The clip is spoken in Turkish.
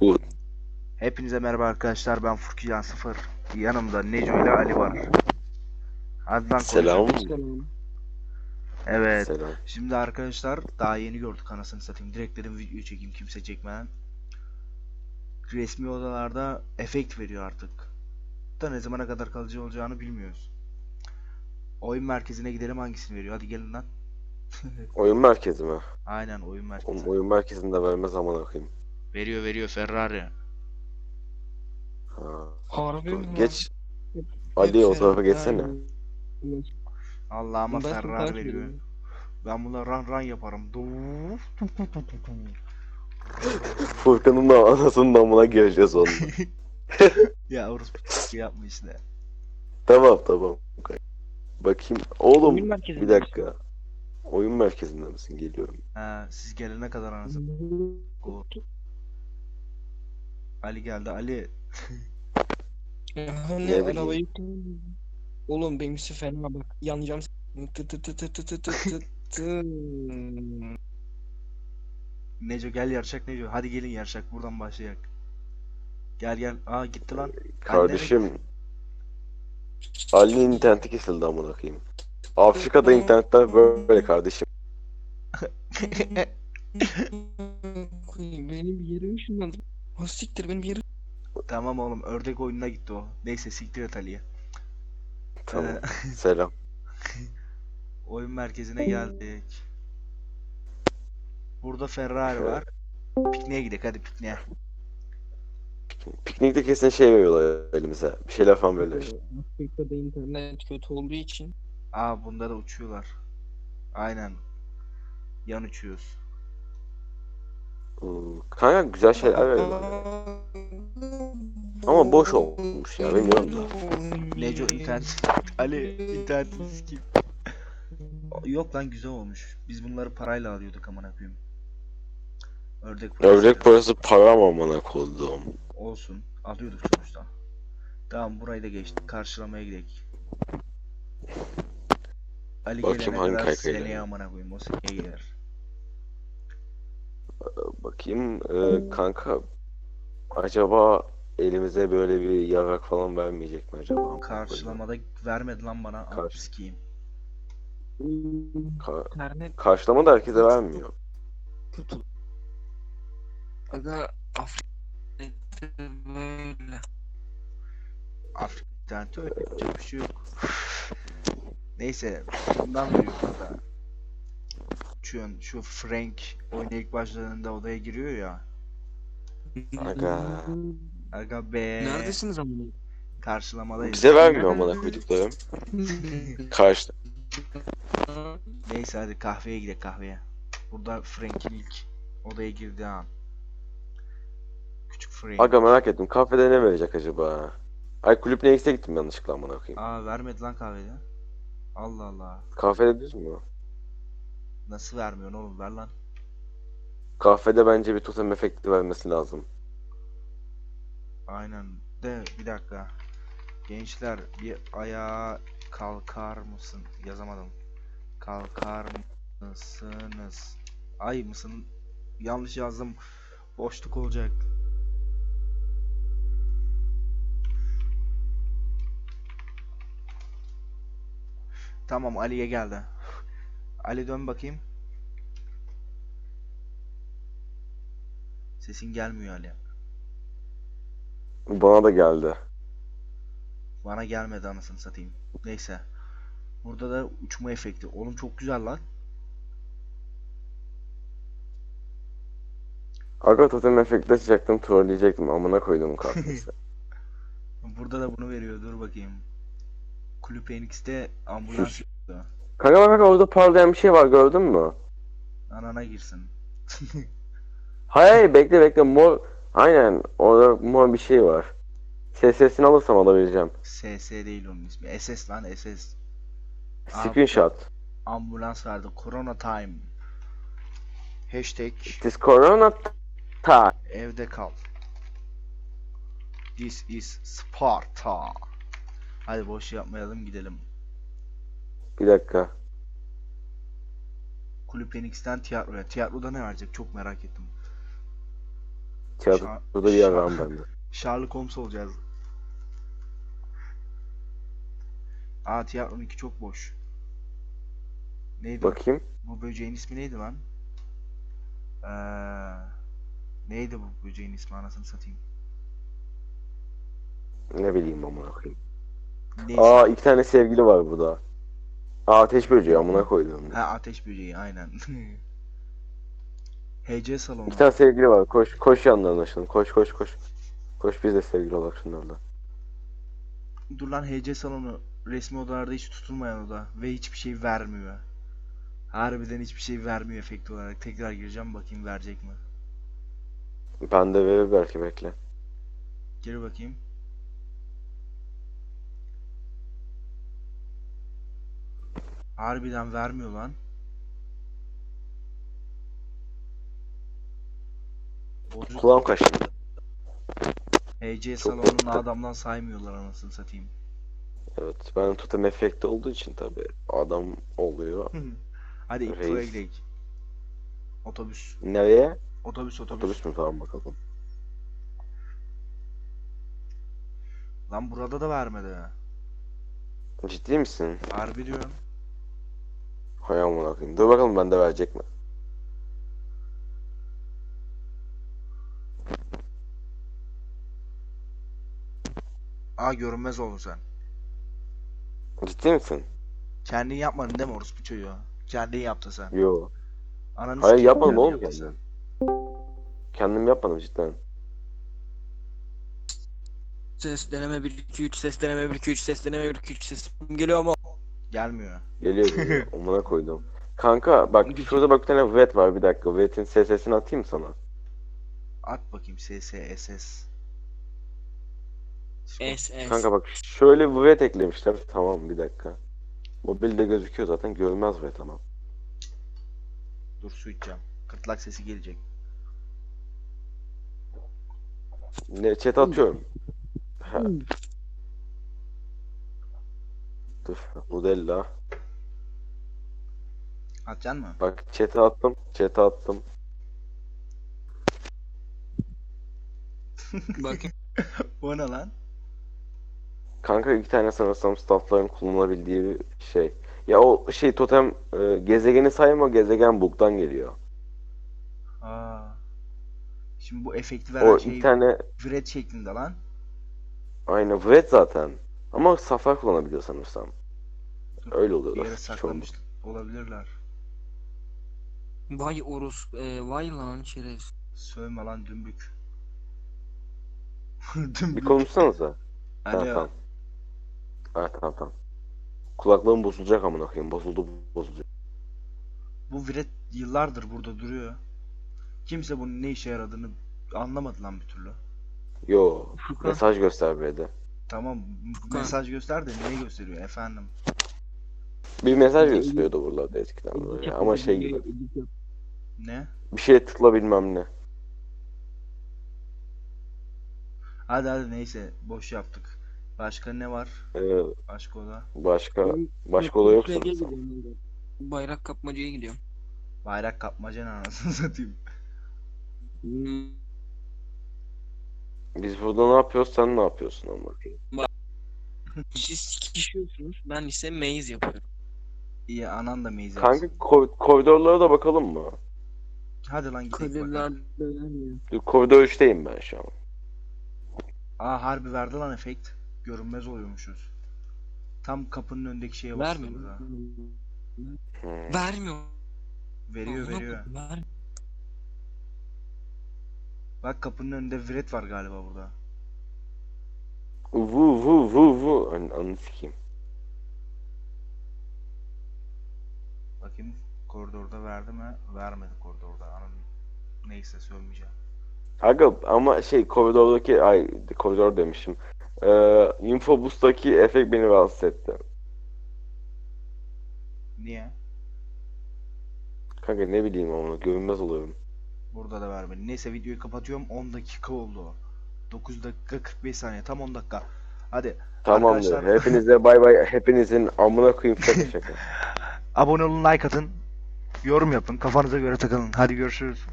Bu Hepinize merhaba arkadaşlar ben Furkiyan Sıfır. Yanımda Neco ile Ali var. Hadi lan selam. Evet. Selam. Şimdi arkadaşlar daha yeni gördük anasını satayım. Direkt dedim videoyu çekeyim kimse çekmeden. Resmi odalarda efekt veriyor artık. Da ne zamana kadar kalıcı olacağını bilmiyoruz. Oyun merkezine gidelim hangisini veriyor. Hadi gelin lan. Oyun merkezi mi? Aynen oyun merkezi. Oğlum, oyun merkezinde vermez zaman okuyayım. Veriyor veriyor Ferrari. Ha. Harbi mi? geç. Ali o tarafa geçsene. Allah'ıma Ben Ferrari takip veriyor. ediyorum. Ben buna run run yaparım. Duf. Furkan'ın da anasının namına gireceğiz onunla. Ya orospu çocuğu yapma işte. tamam tamam. Bakayım. Oğlum Oyun merkezinde bir dakika. Oyun merkezinde misin? Geliyorum. Ha, siz gelene kadar anasını. Ali geldi. Ali Ya Ne bileyim. arabayı Oğlum benimkisi fena bak. Yanacağım. Tı tı tı tı tı tı tı tı tı. Neco gel yarışak Neco. Hadi gelin yarışak. Buradan başlayak. Gel gel. Aa gitti lan. Kardeşim Ali'nin interneti kesildi amına koyayım. Afrika'da internetler böyle kardeşim. benim yerim ışınlandı. Ha siktir benim yerim. tamam oğlum. Ördek oyununa gitti o. Neyse siktir et Ali'ye. Tamam. Ee, Selam. oyun merkezine geldik. Burada Ferrari var. Pikniğe gidelim hadi pikniğe. Piknikte kesin şey veriyorlar elimize. Bir şeyler falan böyle. Afrika'da internet kötü olduğu için. Aa bunda da uçuyorlar. Aynen. Yan uçuyoruz. Kanka güzel şeyler veriyorlar. Ama boş olmuş ya bilmiyorum da. Neco internet. Ali internetini sikeyim. Yok lan güzel olmuş. Biz bunları parayla alıyorduk amına koyayım. Ördek parası. Ördek parası para mı amına koyduğum? Olsun. Alıyorduk sonuçta. Tamam burayı da geçtik. Karşılamaya gidelim. Ali Bakayım gelene hangi kadar kaykayla seneye amına koyayım. O seneye gelir. Bakayım e, kanka acaba elimize böyle bir yarak falan vermeyecek mi acaba? Karşılamada vermedi lan bana. Al Karşı- sikeyim. Ka- İnternet karşılama da herkese vermiyor. kötü. Aga Afrika'da böyle. Afrika interneti öyle yapacak bir şey yok. Neyse bundan veriyor burada. Şu, şu Frank oyuna ilk başladığında odaya giriyor ya. Aga. Aga be. Neredesiniz ama? Karşılamadayız. Bize vermiyor amına koyduklarım. Karşı Neyse hadi kahveye gidelim kahveye. Burada Frank'in ilk odaya girdiği an. Küçük Frank. Aga merak ettim kafede ne verecek acaba? Ay kulüp neyse gittim yanlışlıkla amına koyayım. Aa vermedi lan kahvede. Allah Allah. Kafede düz mü? Nasıl vermiyorsun oğlum ver lan. Kafede bence bir totem efekti vermesi lazım. Aynen. De bir dakika. Gençler bir ayağa kalkar mısın? Yazamadım. Kalkar mısınız? Ay mısın? Yanlış yazdım. Boşluk olacak. Tamam Ali'ye geldi. Ali dön bakayım. Sesin gelmiyor Ali. Bana da geldi. Bana gelmedi anasını satayım. Neyse. Burada da uçma efekti. Oğlum çok güzel lan. Aga totem efekti açacaktım trolleyecektim amına koydum kafesi. Burada da bunu veriyor. Dur bakayım. Kulüp NX'te ambulans. Kanka bak orada parlayan bir şey var gördün mü? Anana girsin. Hayır hayır bekle bekle mor aynen orada mor bir şey var. Ses sesini alırsam alabileceğim. SS değil onun ismi. SS lan SS. Screenshot. ambulans verdi. Corona time. Hashtag This corona time. evde kal. This is Sparta. Hadi boş yapmayalım gidelim. Bir dakika. Kulüp NX'ten tiyatroya. Tiyatroda ne verecek çok merak ettim. Tiyatroda bir mı bende? Sherlock Holmes olacağız. Aa tiyatronun iki çok boş. Neydi? Bakayım. Bu böceğin ismi neydi lan? Ee, neydi bu böceğin ismi anasını satayım. Ne bileyim amına koyayım. Neyse. Aa iki tane sevgili var burada. Aa ateş böceği amına koydum. Ha ateş böceği aynen. HC salonu. İki tane sevgili var. Koş koş yanlarına şimdi. Koş koş koş. Koş biz de sevgili olarak şunlarla. Dur lan HC salonu resmi odalarda hiç tutulmayan oda ve hiçbir şey vermiyor. Harbiden hiçbir şey vermiyor efekt olarak. Tekrar gireceğim bakayım verecek mi? Ben de verir belki bekle. Geri bakayım. Harbiden vermiyor lan. Bozuk. Kulağım kaşındı. HC salonunu adamdan saymıyorlar anasını satayım. Evet ben totem efekti olduğu için tabi adam oluyor. Hadi infoya Reis. gidelim. Otobüs. Nereye? Otobüs otobüs. Otobüs mü tamam bakalım. Lan burada da vermedi. Ciddi misin? Harbi diyorum. Hay amına koyayım. Dur bakalım bende verecek mi? Aa görünmez oldun sen. Ciddi misin? Kendin yapmadın değil mi orospu çocuğu? Kendin yaptın sen. Yo. Ananı Hayır sikeyim, yapmadım kendin oğlum yaptın kendim. sen. Kendim yapmadım cidden. Ses deneme 1 2 3 ses deneme 1 2 3 ses deneme 1 2 3 ses geliyor ama Gelmiyor. Geliyor geliyor. Amına koydum. Kanka bak şurada bak bir tane vet var bir dakika. Vet'in SS'ini atayım sana. At bakayım SS SS. Kanka bak şöyle bir vet eklemişler. Tamam bir dakika. Mobilde gözüküyor zaten görmez vet ama. Dur su içeceğim. Kırtlak sesi gelecek. Ne chat atıyorum. Ha. Dur. Modella. Atacaksın mı? Bak chat'e attım. Chat'e attım. Bakın O ne lan? Kanka iki tane sanırsam staffların kullanabildiği bir şey. Ya o şey totem e, gezegeni sayma gezegen bug'dan geliyor. Aa. Şimdi bu efekti O veren iki şey tane Vred şeklinde lan. aynı Vred zaten. Ama saflar kullanabiliyor sanırsam. Öyle oluyor. Bir yere saklamış olabilirler. vay orus e, vay lan şerefsiz. Sövme lan dümbük. Bir dümbük. konuşsanıza. Tamam Alo. tamam. Ha tamam tamam. Kulaklığım bozulacak amına koyayım. Bozuldu bozulacak. Bu Vred yıllardır burada duruyor. Kimse bunun ne işe yaradığını anlamadı lan bir türlü. Yo. Furkan. Mesaj göster bir de. Tamam Furkan. mesaj göster de neyi gösteriyor efendim? Bir mesaj de- gösteriyordu buralarda eskiden böyle. Ama şey gibi. Ne? Bir şeye tıkla bilmem ne. Hadi hadi neyse boş yaptık. Başka ne var? Ee, Başka oda. başka başka olay yok Şey sanırsam. Bayrak kapmacaya gidiyorum. Bayrak kapmaca ne anasını satayım. Hmm, Biz burada ne yapıyoruz sen ne yapıyorsun koyayım? Siz sikişiyorsunuz. Ben ise maze yapıyorum. İyi anan da meyiz Kanka ko- koridorlara da bakalım mı? Hadi lan gidelim Kadirler bakalım. dönemiyor. Dur, Koridor 3'teyim ben şu an. Aa harbi verdi lan efekt. Görünmez oluyormuşuz. Tam kapının önündeki şeye Vermiyor. basıyoruz ha. Hmm. Vermiyor. Veriyor Amına veriyor. koyayım, Ver. Bak kapının önünde Vred var galiba burada. Vu vu vu vu. An anı sikeyim. Bakayım koridorda verdi mi? Vermedi koridorda. Anam neyse söylemeyeceğim. Aga ama şey koridordaki ay koridor demişim. Ee, Infobus'taki efekt beni rahatsız etti. Niye? Kanka ne bileyim ama görünmez oluyorum. Burada da vermedi. Neyse videoyu kapatıyorum. 10 dakika oldu. 9 dakika 45 saniye. Tam 10 dakika. Hadi. Tamamdır. Arkadaşlar- Hepinize bay bay. Hepinizin amına koyayım şaka şaka. Abone olun, like atın. Yorum yapın. Kafanıza göre takılın. Hadi görüşürüz.